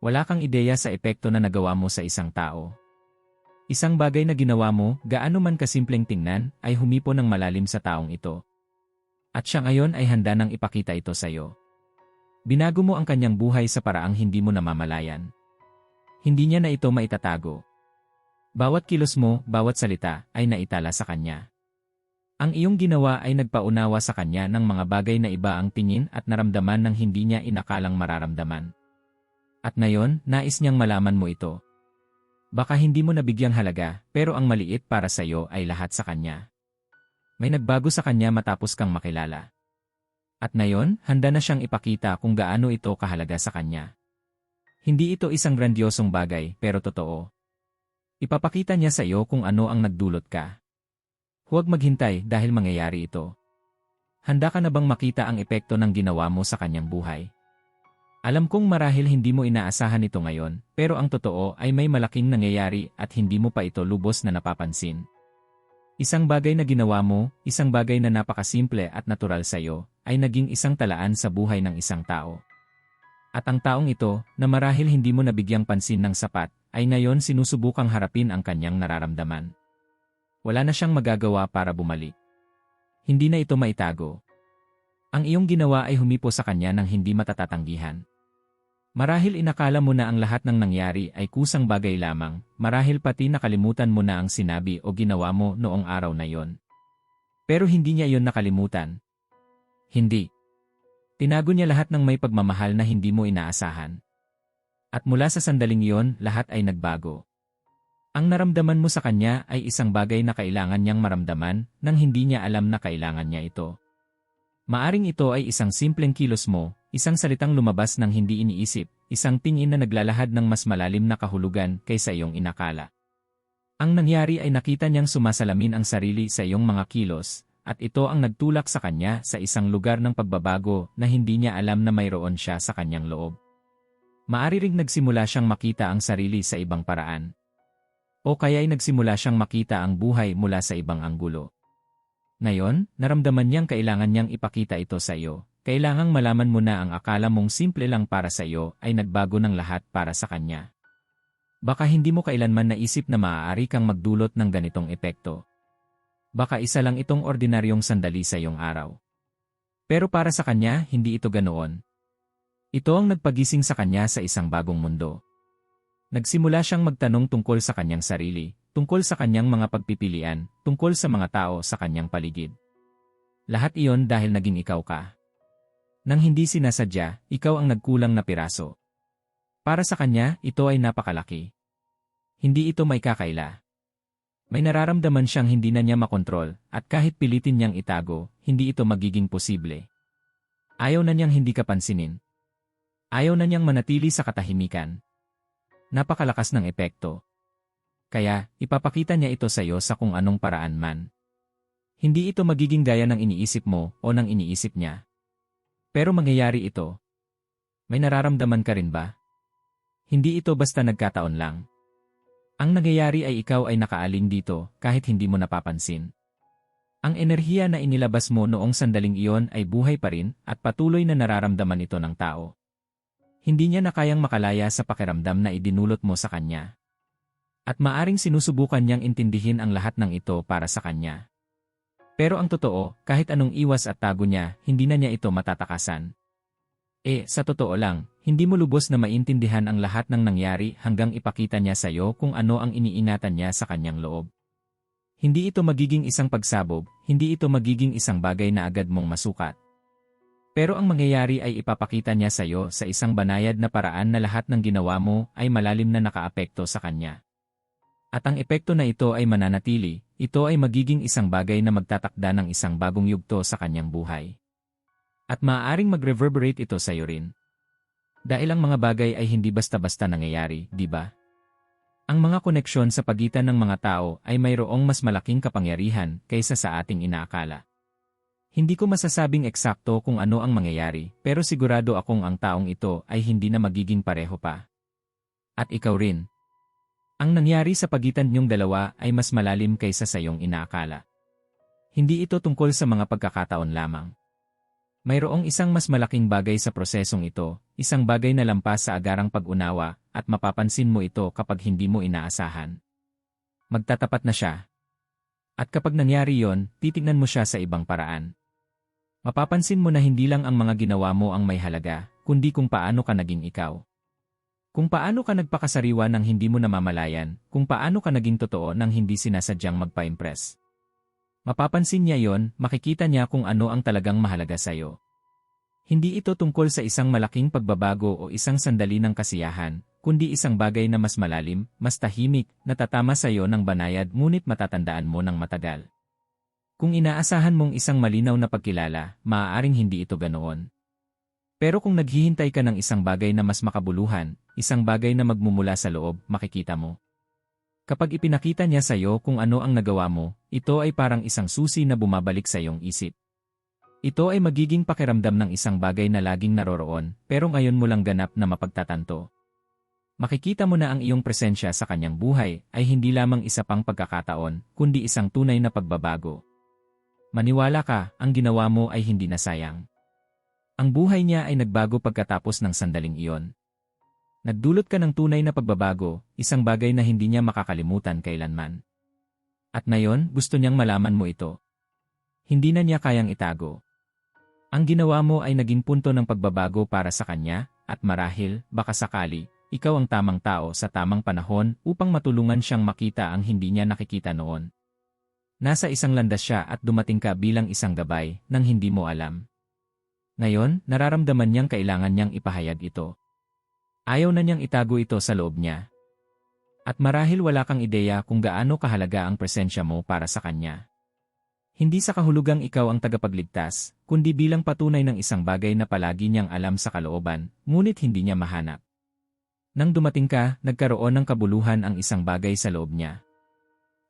Wala kang ideya sa epekto na nagawa mo sa isang tao. Isang bagay na ginawa mo, gaano man kasimpleng tingnan, ay humipo ng malalim sa taong ito. At siya ngayon ay handa nang ipakita ito sa iyo. Binago mo ang kanyang buhay sa paraang hindi mo namamalayan. Hindi niya na ito maitatago. Bawat kilos mo, bawat salita, ay naitala sa kanya. Ang iyong ginawa ay nagpaunawa sa kanya ng mga bagay na iba ang tingin at naramdaman ng hindi niya inakalang mararamdaman. At ngayon, nais niyang malaman mo ito. Baka hindi mo nabigyang halaga, pero ang maliit para sa iyo ay lahat sa kanya. May nagbago sa kanya matapos kang makilala. At ngayon, handa na siyang ipakita kung gaano ito kahalaga sa kanya. Hindi ito isang grandiosong bagay, pero totoo. Ipapakita niya sa iyo kung ano ang nagdulot ka. Huwag maghintay dahil mangyayari ito. Handa ka na bang makita ang epekto ng ginawa mo sa kanyang buhay? Alam kong marahil hindi mo inaasahan ito ngayon, pero ang totoo ay may malaking nangyayari at hindi mo pa ito lubos na napapansin. Isang bagay na ginawa mo, isang bagay na napakasimple at natural sa iyo, ay naging isang talaan sa buhay ng isang tao. At ang taong ito, na marahil hindi mo nabigyang pansin ng sapat, ay ngayon sinusubukang harapin ang kanyang nararamdaman. Wala na siyang magagawa para bumalik. Hindi na ito maitago. Ang iyong ginawa ay humipo sa kanya ng hindi matatatanggihan. Marahil inakala mo na ang lahat ng nangyari ay kusang bagay lamang, marahil pati nakalimutan mo na ang sinabi o ginawa mo noong araw na yon. Pero hindi niya iyon nakalimutan. Hindi. Tinago niya lahat ng may pagmamahal na hindi mo inaasahan. At mula sa sandaling iyon, lahat ay nagbago. Ang naramdaman mo sa kanya ay isang bagay na kailangan niyang maramdaman nang hindi niya alam na kailangan niya ito. Maaring ito ay isang simpleng kilos mo, Isang salitang lumabas ng hindi iniisip, isang tingin na naglalahad ng mas malalim na kahulugan kaysa iyong inakala. Ang nangyari ay nakita niyang sumasalamin ang sarili sa iyong mga kilos, at ito ang nagtulak sa kanya sa isang lugar ng pagbabago na hindi niya alam na mayroon siya sa kanyang loob. Maari ring nagsimula siyang makita ang sarili sa ibang paraan. O kaya'y nagsimula siyang makita ang buhay mula sa ibang anggulo. Ngayon, naramdaman niyang kailangan niyang ipakita ito sa iyo, Kailangang malaman mo na ang akala mong simple lang para sa iyo ay nagbago ng lahat para sa kanya. Baka hindi mo kailanman naisip na maaari kang magdulot ng ganitong epekto. Baka isa lang itong ordinaryong sandali sa iyong araw. Pero para sa kanya, hindi ito ganoon. Ito ang nagpagising sa kanya sa isang bagong mundo. Nagsimula siyang magtanong tungkol sa kanyang sarili, tungkol sa kanyang mga pagpipilian, tungkol sa mga tao sa kanyang paligid. Lahat iyon dahil naging ikaw ka. Nang hindi sinasadya, ikaw ang nagkulang na piraso. Para sa kanya, ito ay napakalaki. Hindi ito may kakaila. May nararamdaman siyang hindi na niya makontrol, at kahit pilitin niyang itago, hindi ito magiging posible. Ayaw na niyang hindi kapansinin. Ayaw na niyang manatili sa katahimikan. Napakalakas ng epekto. Kaya, ipapakita niya ito sa iyo sa kung anong paraan man. Hindi ito magiging gaya ng iniisip mo o ng iniisip niya. Pero mangyayari ito. May nararamdaman ka rin ba? Hindi ito basta nagkataon lang. Ang nangyayari ay ikaw ay nakaaling dito kahit hindi mo napapansin. Ang enerhiya na inilabas mo noong sandaling iyon ay buhay pa rin at patuloy na nararamdaman ito ng tao. Hindi niya na kayang makalaya sa pakiramdam na idinulot mo sa kanya. At maaring sinusubukan niyang intindihin ang lahat ng ito para sa kanya. Pero ang totoo, kahit anong iwas at tago niya, hindi na niya ito matatakasan. Eh, sa totoo lang, hindi mo lubos na maintindihan ang lahat ng nangyari hanggang ipakita niya sa iyo kung ano ang iniingatan niya sa kanyang loob. Hindi ito magiging isang pagsabog, hindi ito magiging isang bagay na agad mong masukat. Pero ang mangyayari ay ipapakita niya sa iyo sa isang banayad na paraan na lahat ng ginawa mo ay malalim na nakaapekto sa kanya. At ang epekto na ito ay mananatili, ito ay magiging isang bagay na magtatakda ng isang bagong yugto sa kanyang buhay. At maaaring mag-reverberate ito sa iyo rin. Dahil ang mga bagay ay hindi basta-basta nangyayari, di ba? Ang mga koneksyon sa pagitan ng mga tao ay mayroong mas malaking kapangyarihan kaysa sa ating inaakala. Hindi ko masasabing eksakto kung ano ang mangyayari, pero sigurado akong ang taong ito ay hindi na magiging pareho pa. At ikaw rin, ang nangyari sa pagitan niyong dalawa ay mas malalim kaysa sa iyong inaakala. Hindi ito tungkol sa mga pagkakataon lamang. Mayroong isang mas malaking bagay sa prosesong ito, isang bagay na lampas sa agarang pag-unawa, at mapapansin mo ito kapag hindi mo inaasahan. Magtatapat na siya. At kapag nangyari yon, titignan mo siya sa ibang paraan. Mapapansin mo na hindi lang ang mga ginawa mo ang may halaga, kundi kung paano ka naging ikaw. Kung paano ka nagpakasariwa ng hindi mo namamalayan, kung paano ka naging totoo nang hindi sinasadyang magpa-impress. Mapapansin niya yon, makikita niya kung ano ang talagang mahalaga sa'yo. Hindi ito tungkol sa isang malaking pagbabago o isang sandali ng kasiyahan, kundi isang bagay na mas malalim, mas tahimik, natatama sa'yo ng banayad ngunit matatandaan mo ng matagal. Kung inaasahan mong isang malinaw na pagkilala, maaaring hindi ito ganoon. Pero kung naghihintay ka ng isang bagay na mas makabuluhan, isang bagay na magmumula sa loob, makikita mo. Kapag ipinakita niya sa iyo kung ano ang nagawa mo, ito ay parang isang susi na bumabalik sa iyong isip. Ito ay magiging pakiramdam ng isang bagay na laging naroroon, pero ngayon mo lang ganap na mapagtatanto. Makikita mo na ang iyong presensya sa kanyang buhay ay hindi lamang isa pang pagkakataon, kundi isang tunay na pagbabago. Maniwala ka, ang ginawa mo ay hindi nasayang. Ang buhay niya ay nagbago pagkatapos ng sandaling iyon. Nagdulot ka ng tunay na pagbabago, isang bagay na hindi niya makakalimutan kailanman. At ngayon, gusto niyang malaman mo ito. Hindi na niya kayang itago. Ang ginawa mo ay naging punto ng pagbabago para sa kanya, at marahil, baka sakali, ikaw ang tamang tao sa tamang panahon upang matulungan siyang makita ang hindi niya nakikita noon. Nasa isang landas siya at dumating ka bilang isang gabay nang hindi mo alam. Ngayon, nararamdaman niyang kailangan niyang ipahayag ito. Ayaw na niyang itago ito sa loob niya. At marahil wala kang ideya kung gaano kahalaga ang presensya mo para sa kanya. Hindi sa kahulugang ikaw ang tagapagligtas, kundi bilang patunay ng isang bagay na palagi niyang alam sa kalooban, ngunit hindi niya mahanap. Nang dumating ka, nagkaroon ng kabuluhan ang isang bagay sa loob niya.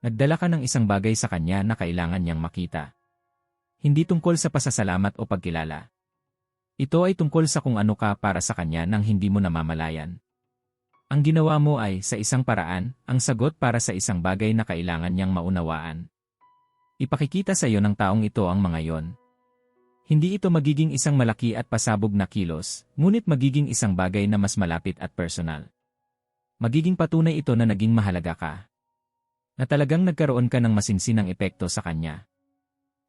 Nagdala ka ng isang bagay sa kanya na kailangan niyang makita. Hindi tungkol sa pasasalamat o pagkilala. Ito ay tungkol sa kung ano ka para sa kanya nang hindi mo namamalayan. Ang ginawa mo ay, sa isang paraan, ang sagot para sa isang bagay na kailangan niyang maunawaan. Ipakikita sa iyo ng taong ito ang mga yon. Hindi ito magiging isang malaki at pasabog na kilos, ngunit magiging isang bagay na mas malapit at personal. Magiging patunay ito na naging mahalaga ka. Na talagang nagkaroon ka ng masinsinang epekto sa kanya.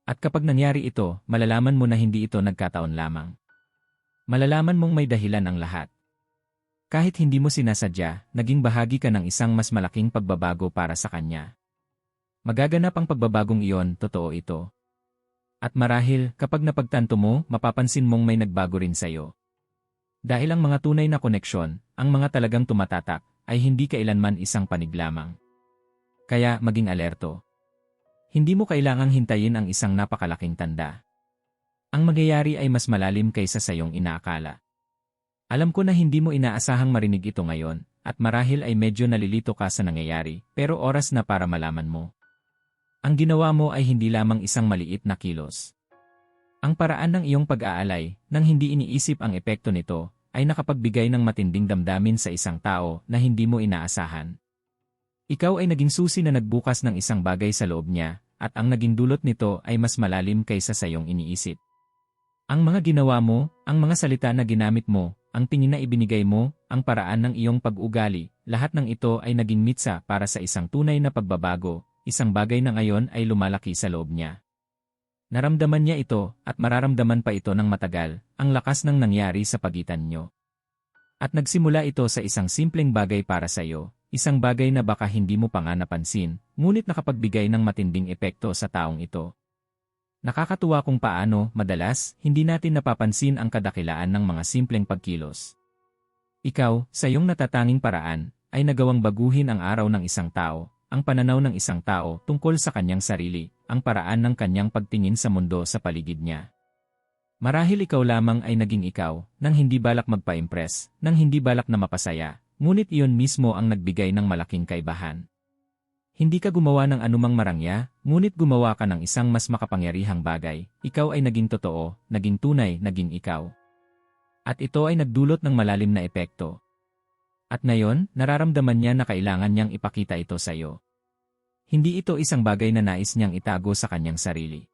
At kapag nangyari ito, malalaman mo na hindi ito nagkataon lamang. Malalaman mong may dahilan ang lahat. Kahit hindi mo sinasadya, naging bahagi ka ng isang mas malaking pagbabago para sa kanya. Magaganap ang pagbabagong iyon, totoo ito. At marahil, kapag napagtanto mo, mapapansin mong may nagbago rin sa'yo. Dahil ang mga tunay na koneksyon, ang mga talagang tumatatak, ay hindi kailanman isang panig lamang. Kaya, maging alerto. Hindi mo kailangang hintayin ang isang napakalaking tanda. Ang magyayari ay mas malalim kaysa sa iyong inaakala. Alam ko na hindi mo inaasahang marinig ito ngayon, at marahil ay medyo nalilito ka sa nangyayari, pero oras na para malaman mo. Ang ginawa mo ay hindi lamang isang maliit na kilos. Ang paraan ng iyong pag-aalay, nang hindi iniisip ang epekto nito, ay nakapagbigay ng matinding damdamin sa isang tao na hindi mo inaasahan. Ikaw ay naging susi na nagbukas ng isang bagay sa loob niya, at ang naging dulot nito ay mas malalim kaysa sa iyong iniisip. Ang mga ginawa mo, ang mga salita na ginamit mo, ang tingin na ibinigay mo, ang paraan ng iyong pag-ugali, lahat ng ito ay naging mitsa para sa isang tunay na pagbabago, isang bagay na ngayon ay lumalaki sa loob niya. Naramdaman niya ito, at mararamdaman pa ito ng matagal, ang lakas ng nangyari sa pagitan niyo. At nagsimula ito sa isang simpleng bagay para sa iyo, isang bagay na baka hindi mo pa nga napansin, ngunit nakapagbigay ng matinding epekto sa taong ito. Nakakatuwa kung paano, madalas, hindi natin napapansin ang kadakilaan ng mga simpleng pagkilos. Ikaw, sa iyong natatanging paraan, ay nagawang baguhin ang araw ng isang tao, ang pananaw ng isang tao tungkol sa kanyang sarili, ang paraan ng kanyang pagtingin sa mundo sa paligid niya. Marahil ikaw lamang ay naging ikaw, nang hindi balak magpa-impress, nang hindi balak na mapasaya, ngunit iyon mismo ang nagbigay ng malaking kaibahan. Hindi ka gumawa ng anumang marangya, ngunit gumawa ka ng isang mas makapangyarihang bagay. Ikaw ay naging totoo, naging tunay, naging ikaw. At ito ay nagdulot ng malalim na epekto. At ngayon, nararamdaman niya na kailangan niyang ipakita ito sa iyo. Hindi ito isang bagay na nais niyang itago sa kanyang sarili.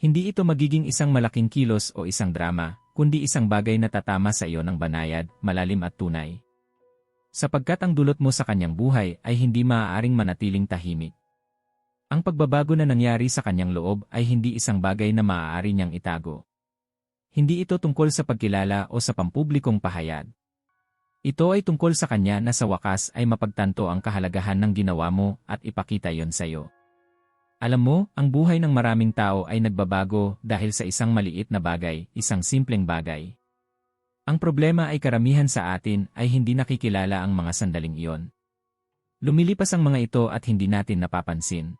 Hindi ito magiging isang malaking kilos o isang drama, kundi isang bagay na tatama sa iyo ng banayad, malalim at tunay. Sapagkat ang dulot mo sa kanyang buhay ay hindi maaaring manatiling tahimik. Ang pagbabago na nangyari sa kanyang loob ay hindi isang bagay na maaari niyang itago. Hindi ito tungkol sa pagkilala o sa pampublikong pahayag. Ito ay tungkol sa kanya na sa wakas ay mapagtanto ang kahalagahan ng ginawa mo at ipakita yon sa iyo. Alam mo, ang buhay ng maraming tao ay nagbabago dahil sa isang maliit na bagay, isang simpleng bagay. Ang problema ay karamihan sa atin ay hindi nakikilala ang mga sandaling iyon. Lumilipas ang mga ito at hindi natin napapansin.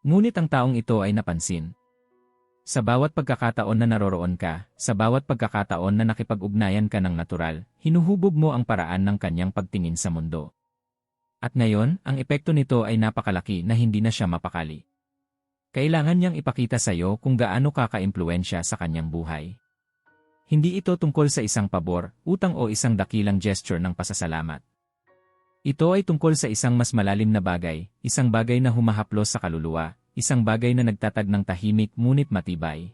Ngunit ang taong ito ay napansin. Sa bawat pagkakataon na naroroon ka, sa bawat pagkakataon na nakipag-ugnayan ka ng natural, hinuhubog mo ang paraan ng kanyang pagtingin sa mundo. At ngayon, ang epekto nito ay napakalaki na hindi na siya mapakali. Kailangan niyang ipakita sa iyo kung gaano kaka-impluensya sa kanyang buhay. Hindi ito tungkol sa isang pabor, utang o isang dakilang gesture ng pasasalamat. Ito ay tungkol sa isang mas malalim na bagay, isang bagay na humahaplos sa kaluluwa, isang bagay na nagtatag ng tahimik ngunit matibay.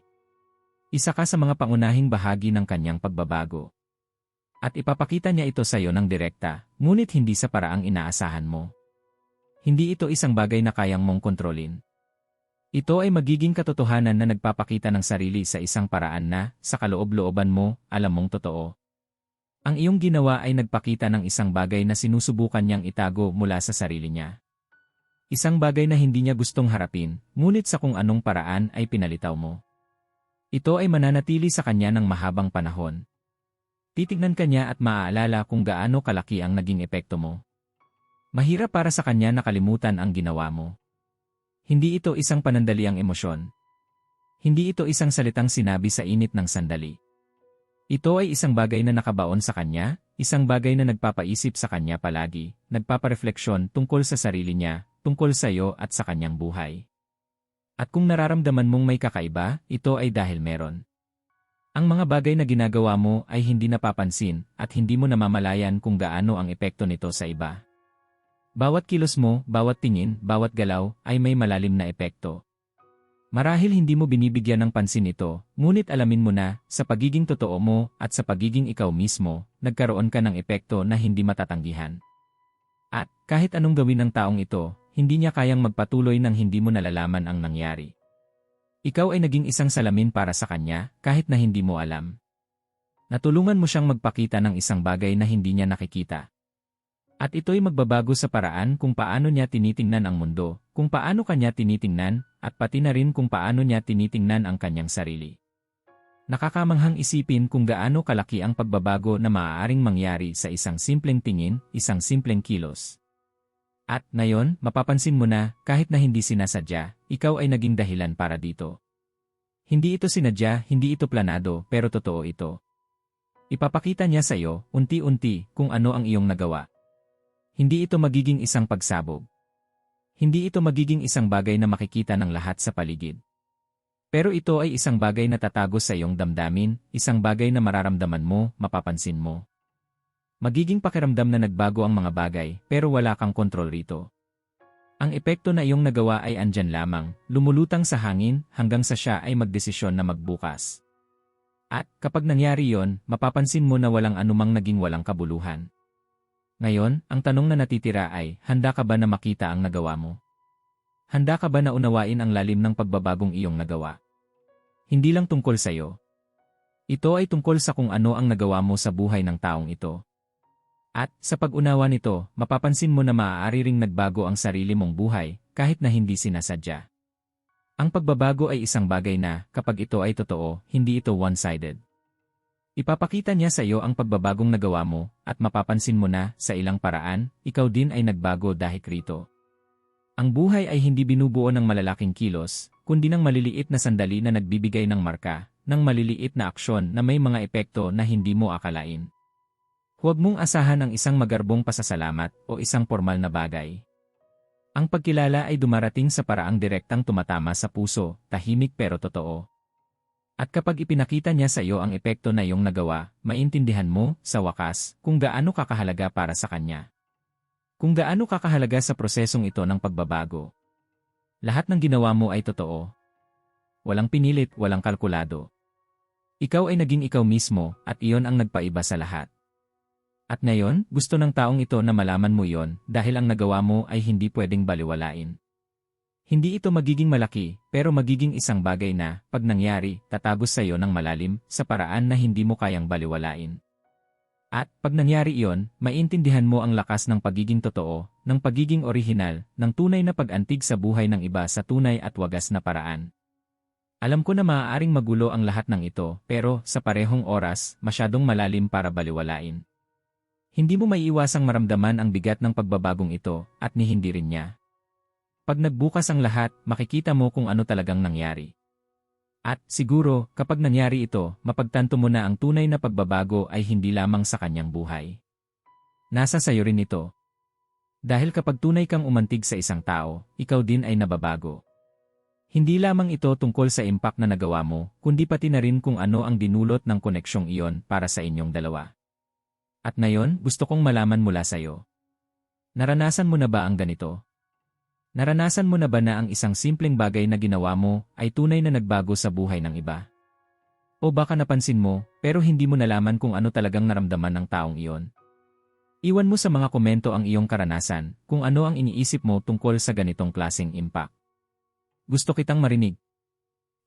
Isa ka sa mga pangunahing bahagi ng kanyang pagbabago. At ipapakita niya ito sa iyo ng direkta, ngunit hindi sa paraang inaasahan mo. Hindi ito isang bagay na kayang mong kontrolin. Ito ay magiging katotohanan na nagpapakita ng sarili sa isang paraan na, sa kaloob-looban mo, alam mong totoo. Ang iyong ginawa ay nagpakita ng isang bagay na sinusubukan niyang itago mula sa sarili niya. Isang bagay na hindi niya gustong harapin, ngunit sa kung anong paraan ay pinalitaw mo. Ito ay mananatili sa kanya ng mahabang panahon. Titignan kanya at maaalala kung gaano kalaki ang naging epekto mo. Mahirap para sa kanya nakalimutan ang ginawa mo. Hindi ito isang panandaliang emosyon. Hindi ito isang salitang sinabi sa init ng sandali. Ito ay isang bagay na nakabaon sa kanya, isang bagay na nagpapaisip sa kanya palagi, nagpaparefleksyon tungkol sa sarili niya, tungkol sa iyo at sa kanyang buhay. At kung nararamdaman mong may kakaiba, ito ay dahil meron. Ang mga bagay na ginagawa mo ay hindi napapansin at hindi mo namamalayan kung gaano ang epekto nito sa iba. Bawat kilos mo, bawat tingin, bawat galaw, ay may malalim na epekto. Marahil hindi mo binibigyan ng pansin ito, ngunit alamin mo na, sa pagiging totoo mo at sa pagiging ikaw mismo, nagkaroon ka ng epekto na hindi matatanggihan. At, kahit anong gawin ng taong ito, hindi niya kayang magpatuloy nang hindi mo nalalaman ang nangyari. Ikaw ay naging isang salamin para sa kanya, kahit na hindi mo alam. Natulungan mo siyang magpakita ng isang bagay na hindi niya nakikita. At ito'y magbabago sa paraan kung paano niya tinitingnan ang mundo, kung paano kanya tinitingnan, at pati na rin kung paano niya tinitingnan ang kanyang sarili. Nakakamanghang isipin kung gaano kalaki ang pagbabago na maaaring mangyari sa isang simpleng tingin, isang simpleng kilos. At, ngayon, mapapansin mo na, kahit na hindi sinasadya, ikaw ay naging dahilan para dito. Hindi ito sinadya, hindi ito planado, pero totoo ito. Ipapakita niya sa iyo, unti-unti, kung ano ang iyong nagawa. Hindi ito magiging isang pagsabog. Hindi ito magiging isang bagay na makikita ng lahat sa paligid. Pero ito ay isang bagay na tatago sa iyong damdamin, isang bagay na mararamdaman mo, mapapansin mo. Magiging pakiramdam na nagbago ang mga bagay, pero wala kang kontrol rito. Ang epekto na iyong nagawa ay andyan lamang, lumulutang sa hangin hanggang sa siya ay magdesisyon na magbukas. At kapag nangyari yon, mapapansin mo na walang anumang naging walang kabuluhan. Ngayon, ang tanong na natitira ay, handa ka ba na makita ang nagawa mo? Handa ka ba na unawain ang lalim ng pagbabagong iyong nagawa? Hindi lang tungkol sa iyo. Ito ay tungkol sa kung ano ang nagawa mo sa buhay ng taong ito. At, sa pag-unawa nito, mapapansin mo na maaari ring nagbago ang sarili mong buhay, kahit na hindi sinasadya. Ang pagbabago ay isang bagay na, kapag ito ay totoo, hindi ito one-sided. Ipapakita niya sa iyo ang pagbabagong nagawa mo, at mapapansin mo na, sa ilang paraan, ikaw din ay nagbago dahil rito. Ang buhay ay hindi binubuo ng malalaking kilos, kundi ng maliliit na sandali na nagbibigay ng marka, ng maliliit na aksyon na may mga epekto na hindi mo akalain. Huwag mong asahan ang isang magarbong pasasalamat o isang formal na bagay. Ang pagkilala ay dumarating sa paraang direktang tumatama sa puso, tahimik pero totoo. At kapag ipinakita niya sa iyo ang epekto na iyong nagawa, maintindihan mo, sa wakas, kung gaano kakahalaga para sa kanya. Kung gaano kakahalaga sa prosesong ito ng pagbabago. Lahat ng ginawa mo ay totoo. walang pinilit, walang kalkulado. Ikaw ay naging ikaw mismo at iyon ang nagpaiba sa lahat. At ngayon, gusto ng taong ito na malaman mo iyon dahil ang nagawa mo ay hindi pwedeng baliwalain. Hindi ito magiging malaki, pero magiging isang bagay na, pag nangyari, tatagos sa iyo ng malalim sa paraan na hindi mo kayang baliwalain. At, pag nangyari iyon, maintindihan mo ang lakas ng pagiging totoo, ng pagiging orihinal, ng tunay na pag-antig sa buhay ng iba sa tunay at wagas na paraan. Alam ko na maaaring magulo ang lahat ng ito, pero sa parehong oras, masyadong malalim para baliwalain. Hindi mo maiiwasang maramdaman ang bigat ng pagbabagong ito, at ni hindi rin niya. Pag nagbukas ang lahat, makikita mo kung ano talagang nangyari. At, siguro, kapag nangyari ito, mapagtanto mo na ang tunay na pagbabago ay hindi lamang sa kanyang buhay. Nasa sayo rin ito. Dahil kapag tunay kang umantig sa isang tao, ikaw din ay nababago. Hindi lamang ito tungkol sa impact na nagawa mo, kundi pati na rin kung ano ang dinulot ng koneksyong iyon para sa inyong dalawa. At ngayon, gusto kong malaman mula sa iyo. Naranasan mo na ba ang ganito? Naranasan mo na ba na ang isang simpleng bagay na ginawa mo ay tunay na nagbago sa buhay ng iba? O baka napansin mo, pero hindi mo nalaman kung ano talagang naramdaman ng taong iyon? Iwan mo sa mga komento ang iyong karanasan kung ano ang iniisip mo tungkol sa ganitong klaseng impact. Gusto kitang marinig.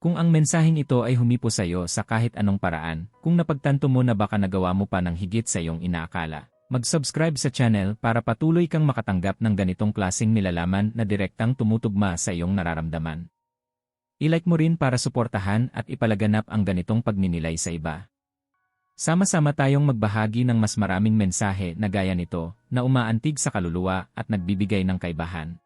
Kung ang mensaheng ito ay humipo sa iyo sa kahit anong paraan, kung napagtanto mo na baka nagawa mo pa ng higit sa iyong inaakala, mag-subscribe sa channel para patuloy kang makatanggap ng ganitong klaseng nilalaman na direktang tumutugma sa iyong nararamdaman. I-like mo rin para suportahan at ipalaganap ang ganitong pagninilay sa iba. Sama-sama tayong magbahagi ng mas maraming mensahe na gaya nito na umaantig sa kaluluwa at nagbibigay ng kaibahan.